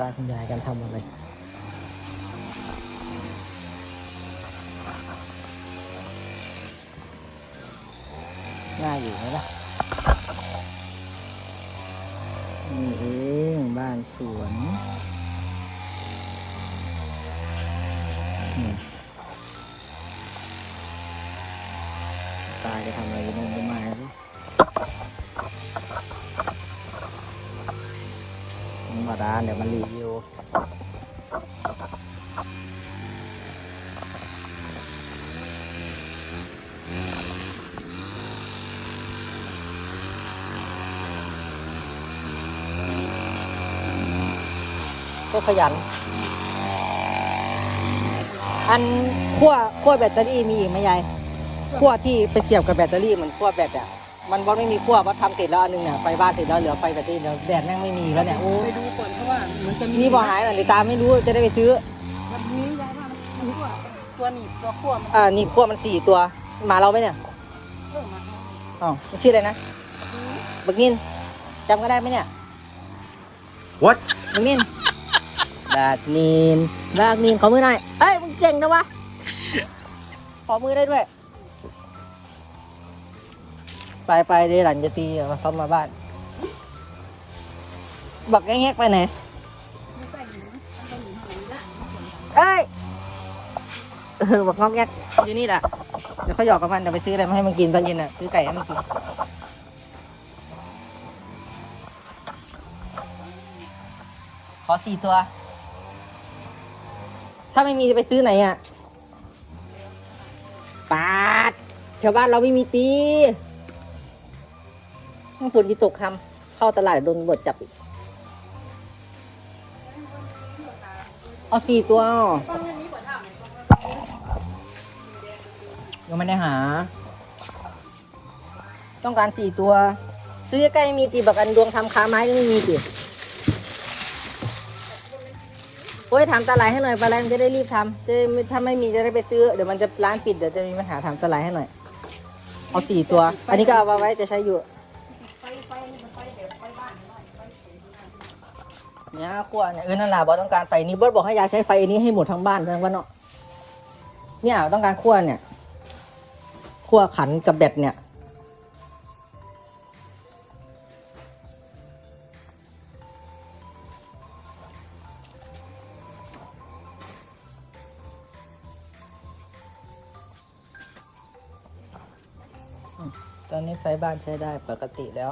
เราไปดูคุณตาคุณยายกันทำอะไรน่าอยู่ไหมล่ะนี่เองบ้านสวนตาจะทำอะไรอยู่นู่นก็มาสิธรรม ดาเดี๋ยวมันรีวิวก็ขยัน อันขั้วขั้วแบตเตอรี่มีอีกไหมยายขั้วที่ไปเสียบกับแบตเตอรี่เหมือนขั้วแบตอะ มันว่าไม่มีขั้วว่าทำเสร็จแล้วอันนึงเนี่ยไฟบ้านเสร็จแล้วเหลือไฟแบตเตอรี่แล้วแบตแม่งไม่มีแล้วเนี่ยโอ้ไปดูก่อนเพราะว่าเหมือนจะมีนี่บอกหายหน่อยเลยตามไม่รู้จะได้ไปซื้อวันนี้ยายว่ามันมีตัวตัวหนีบตัวขั้วมันอ่านี่ขั้วมันสี่ตัวหมาเราไหมเนี่ยเพิ่มมาอ๋อมันชื่ออะไรนะบักนินจำก็ได้ไหมเนี่ย What บักนินบักนินบักนินขอมือหน่อยเอ้ยมึงเก่งนะวะขอมือได้ด้วย ไปไปเดี๋ยวหลันจะตีเอาเขามาบ้านบักแงกไปไหนไม่ใส่หนูมันต้องหนูหายละเอ้ยเออบักงอกแงกอยู่นี่แหละเดี๋ยวเขาหยอกกับมันเดี๋ยวไปซื้ออะไรมาให้มันกินตอนเย็นอะซื้อไก่ให้มันกินขอสี่ตัว ถ้าไม่มีจะไปซื้อไหนอะปาดชาวบ้านเราไม่มีตี ต้องฝนที่ตกทำเข้าตลาดโดนตำรวจจับอีกเอาสี่ตัวอ้อยังไม่ได้หา ต้องการสี่ตัว ซื้อใกล้ๆมีตีบักอันดวงทำค้าไม้ก็ไม่มีตีโอ้ยถามตาไหลให้หน่อยปลาไหลมันจะได้รีบทำจะได้ไม่ถ้าไม่มีจะได้ไปซื้อ เดี๋ยวมันจะร้านปิดเดี๋ยวจะมีปัญหาถามตาไหลให้หน่อย เอาสี่ตัว อันนี้ก็เอามาไว้จะใช้อยู่ เสียงบ้านเนี่ยขั้วเนี่ยเออนั่นแหละบอสต้องการไฟนี้บอสบอกให้ยายใช้ไฟอันนี้ให้หมดทั้งบ้านทั้งวันเนาะเนี่ยต้องการขั้วเนี่ยขั้วขันกับแบตเนี่ยตอนนี้ไฟบ้านใช้ได้ปกติแล้ว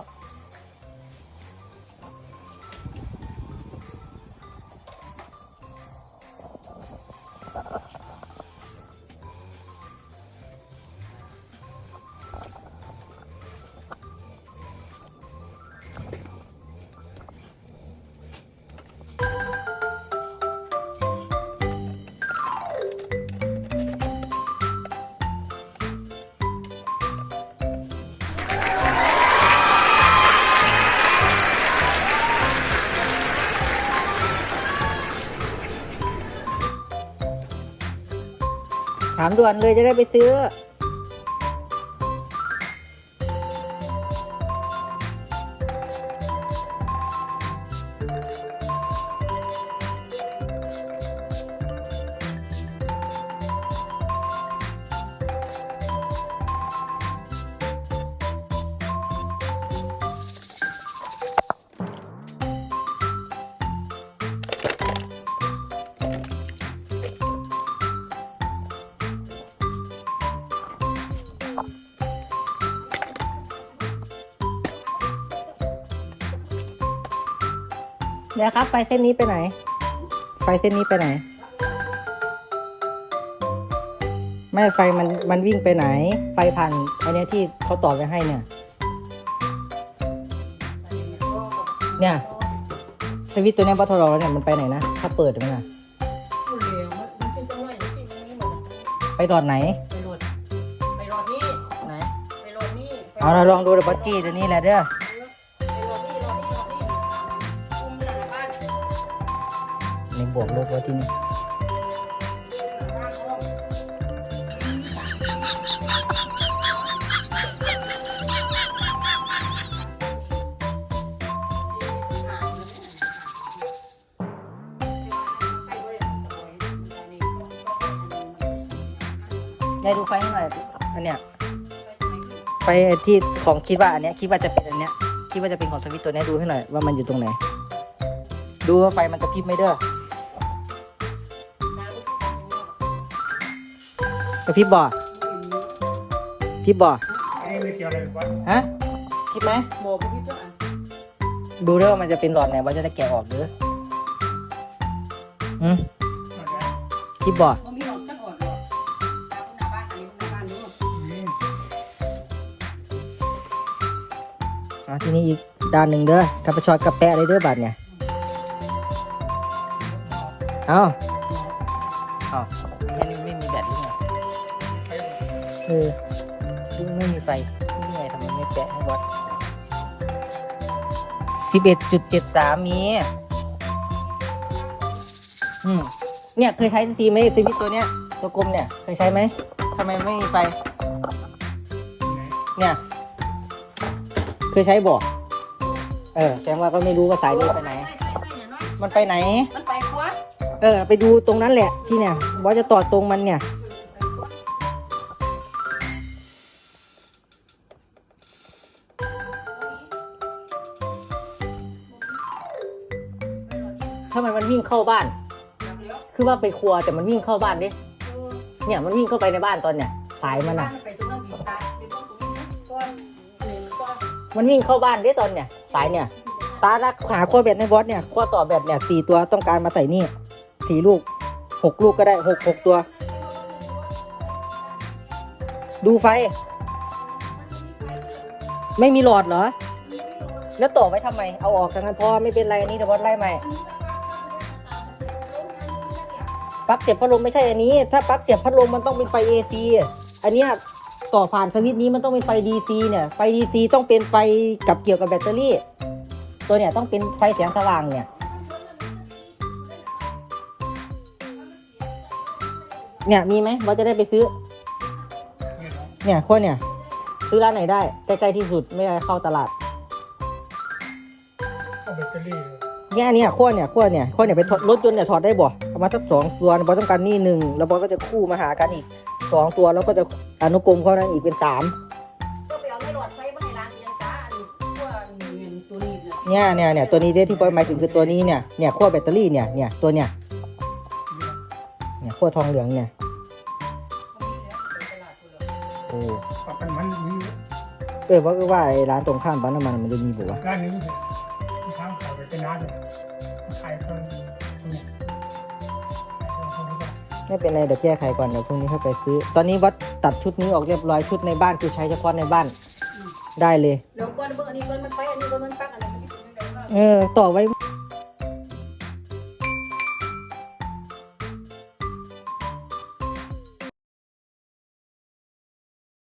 ถามด่วนเลยจะได้ไปซื้อ เนี่ยครับ ไฟเส้นนี้ไปไหน ไฟเส้นนี้ไปไหน ไม่ไฟมันมันวิ่งไปไหน ไฟผ่านอันเนี้ยที่เขาต่อไว้ให้เนี่ย เนี่ยสวิตช์ตัวเนี้ยบัตทรอเนี่ยมันไปไหนนะถ้าเปิดมันอะผู้เลี้ยงมันมันเป็นตัวน้อยจริงๆนี่หมดไปตอนไหน ไปโหลดไปโหลดนี่ไหนไปโหลดนี่เอาเราลองดูเดี๋ยวบัตจี้เดี๋ยวนี้แหละเด้อ ในบวกลบไว้ที่นี่ได้ดูไฟหน่อย อันเนี้ยไฟที่ของคิดว่าอันเนี้ยคิดว่าจะเป็นอันเนี้ยคิดว่าจะเป็นของสวิตตัวเนี้ยดูให้หน่อยว่ามันอยู่ตรงไหน ดูว่าไฟมันจะพิบไม่เด้อ กระพริบบ่พริบบ่อันนี้ไม่เกี่ยวอะไรกับวัดฮะพริบไหมโบกพี่เจ้าอันดูเด้อว่ามันจะเป็นหลอดไหนว่าจะได้แกะออกหรืออืมพริบบ่บ่มีหลอดจังอ่อนหรอกตามหน้าบ้านอันนี้หน้าบ้านนู้นอ่าทีนี้อีกด้านหนึ่งเด้อกับประชดกับแปะเลยเด้อบาดเนี่ย เอาเอา เออดูไม่มีไฟนี่ไงทำไมไม่แปะให้บอสสิบเอ็ดจุดเจ็ดสามมีอืมเนี่ยเคยใช้ซีไหมซีวิตตัวเนี้ยตัวกลมเนี่ยเคยใช้ไหมทำไมไม่มีไฟ เนี่ย เคยใช้บ่เออแสดงว่าก็ไม่รู้ว่าสายนี้ไปไหน มันไปไหน มันไปขวาเออ ไปดูตรงนั้นแหละที่เนี่ยบอสจะต่อตรงมันเนี่ย ถ้ามันมันวิ่งเข้าบ้าน คือว่าไปครัวแต่มันวิ่งเข้าบ้านดิเออเนี่ยมันวิ่งเข้าไปในบ้านตอนเนี่ยสายมันอะ มันวิ่งเข้าบ้านดิตอนเนี่ย สายเนี่ย ตาลักหาขั้วแบตในบอสเนี่ยขั้วต่อแบตเนี่ยสี่ตัวต้องการมาใส่นี่สี่ลูกหกลูกก็ได้หกหกตัว ดูไฟ ไม่มีหลอดเหรอ แล้วต่อไว้ทำไม เอาออกกันพอไม่เป็นไรอันนี้เดี๋ยวบอสไล่ใหม่ ปลั๊กเสียบพัดลมไม่ใช่อันนี้ ถ้าปลั๊กเสียบพัดลมมันต้องเป็นไฟ AC อันเนี้ยต่อผ่านสวิตช์นี้มันต้องเป็นไฟ DC เนี่ย ไฟ DC ต้องเป็นไฟกับเกี่ยวกับแบตเตอรี่ ตัวเนี่ยต้องเป็นไฟแสงสว่างเนี่ย เนี่ยมีไหมบอสจะได้ไปซื้อ เนี่ยขั้วเนี่ย ซื้อร้านไหนได้ใกล้ๆที่สุดไม่ได้เข้าตลาด เอาแบตเตอรี่เนี่ยอันเนี้ยขั้วเนี่ยขั้วเนี่ยขั้วเนี่ยไปถอดรถยนต์เนี่ยถอดได้บ่เอามาสักสองตัวบอสต้องการนี่หนึ่งแล้วบอสก็จะคู่มาหากันอีกสองตัวแล้วก็จะอนุกรมเข้านั้นอีกเป็นสามก็ไปเอาไม่หลอดไฟมาให้ร้านยังจ้าอันนี้พวกเงินตัวนี้เนี่ยเนี่ยเนี่ยเนี่ยตัวนี้ที่บอสหมายถึงคือตัวนี้เนี่ยเนี่ยขั้วแบตเตอรี่เนี่ยเนี่ยตัวเนี่ยเนี่ยขั้วทองเหลืองเนี่ยโอ้ปรับกันมันมีเออว่าก็ว่าไอ้ร้านตรงข้ามปั๊มน้ำมันมันจะมีบอกว่า เป็นน้ำเลยขายคนถูกไม่เป็นไรเดี๋ยวแก้ไขก่อนเดี๋ยวพรุ่งนี้เข้าไปซื้อ ตอนนี้วัดตัดชุดนี้ออกเรียบร้อยชุดในบ้านคือใช้เฉพาะในบ้านได้เลยแล้วก้อนเบอร์อันนี้เบอร์มันไปอันนี้เบอร์มันปักอะไรมันอยู่ในไหนบ้างเออต่อไว้